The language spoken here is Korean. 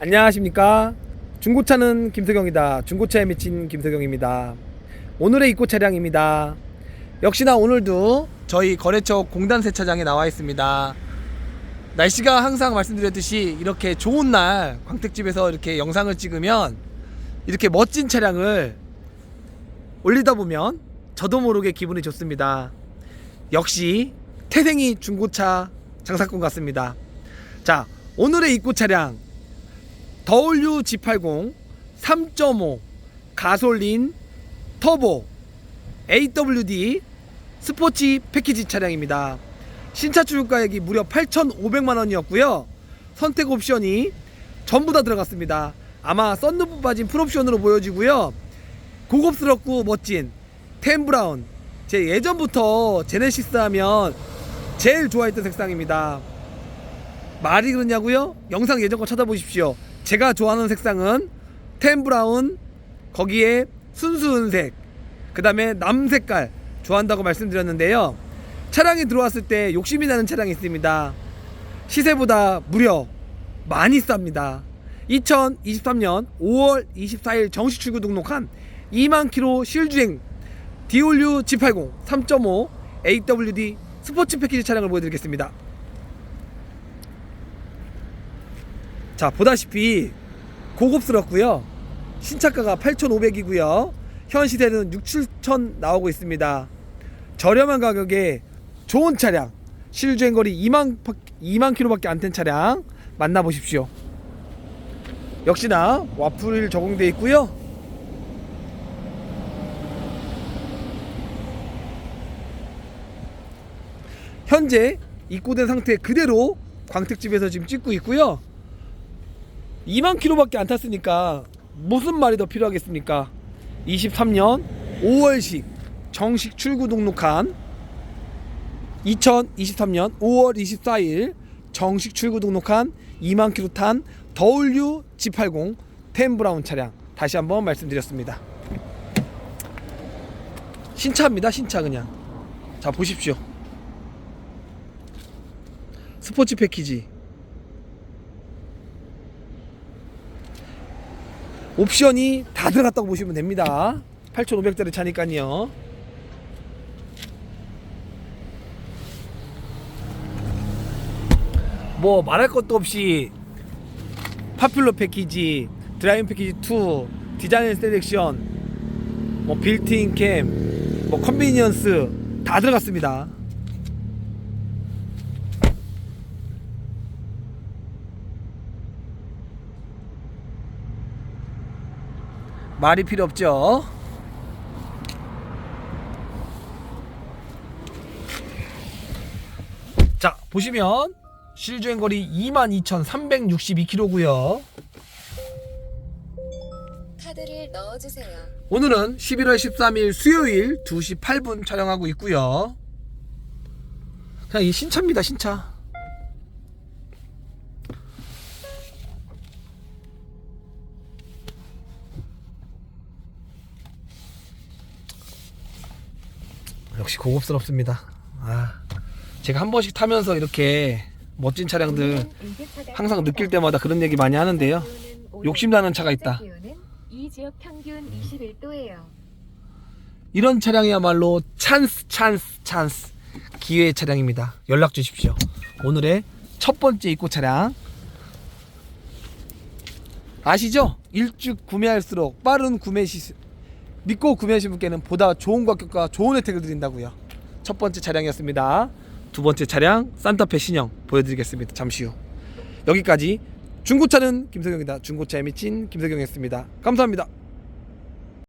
안녕하십니까? 중고차는 김석영이다. 중고차에 미친 김석영입니다. 오늘의 입고 차량입니다. 역시나 오늘도 저희 거래처 공단 세차장에 나와 있습니다. 날씨가 항상 말씀드렸듯이 이렇게 좋은 날 광택집에서 이렇게 영상을 찍으면 이렇게 멋진 차량을 올리다 보면 저도 모르게 기분이 좋습니다. 역시 태생이 중고차 장사꾼 같습니다. 자 오늘의 입고 차량 더올류 G80 3.5 가솔린 터보 AWD 스포츠 패키지 차량입니다. 신차 출고 가격이 무려 8,500만 원이었고요. 선택 옵션이 전부 다 들어갔습니다. 아마 썬루프 빠진 풀옵션으로 보여지고요. 고급스럽고 멋진 템 브라운 제 예전부터 제네시스 하면 제일 좋아했던 색상입니다. 말이 그러냐고요? 영상 예전 거 찾아보십시오. 제가 좋아하는 색상은 템 브라운 거기에 순수 은색 그 다음에 남 색깔 좋아한다고 말씀드렸는데요. 차량이 들어왔을 때 욕심이 나는 차량이 있습니다. 시세보다 무려 많이 쌉니다. 2023년 5월 24일 정식 출고 등록한 2만 킬로 실주행 디올류 G80 3.5 AWD 스포츠 패키지 차량을 보여드리겠습니다. 자 보다시피 고급스럽고요. 신차가가 8,500이고요. 현 시세는 6, 7천 나오고 있습니다. 저렴한 가격에 좋은 차량 실주행 거리 2만 2만 킬로밖에 안 된 차량 만나보십시오. 역시나 와플 적용되어 있고요. 현재 입고된 상태 그대로 광택집에서 지금 찍고 있고요 2만 킬로밖에 안 탔으니까 무슨 말이 더 필요하겠습니까? 23년 5월식 정식 출구 등록한 2023년 5월 24일 정식 출구 등록한 2만 킬로 탄 더올류 G80 템 브라운 차량 다시 한번 말씀드렸습니다. 신차입니다. 신차 그냥. 자 보십시오. 스포츠 패키지 옵션이 다 들어갔다고 보시면 됩니다. 8,500짜리 차니까요. 뭐 말할 것도 없이 파퓰러 패키지 드라이브 패키지 2 디자인 셀렉션 뭐 빌트인 캠 뭐 컨비니언스 다 들어갔습니다 말이 필요 없죠. 자, 보시면 실주행 거리 22,362km고요. 카드를 넣어 주세요. 오늘은 11월 13일 수요일 2시 8분 촬영하고 있고요. 그냥 이 신차입니다, 신차. 역시 고급스럽습니다. 아, 제가 한 번씩 타면서 이렇게 멋진 차량들 항상 느낄 때마다 그런 얘기 많이 하는데요. 욕심나는 차가 있다. 기온은 이 지역 평균 21도예요. 이런 차량이야말로 찬스 찬스 찬스 기회의 차량입니다 연락 주십시오 오늘의 첫 번째 입고 차량 아시죠? 일찍 구매할수록 빠른 구매 시 믿고 구매하신 분께는 보다 좋은 가격과 좋은 혜택을 드린다고요. 첫 번째 차량이었습니다. 두 번째 차량 산타페 신형 보여드리겠습니다. 잠시 후. 여기까지 중고차는 김석영이다. 중고차에 미친 김석영이었습니다. 감사합니다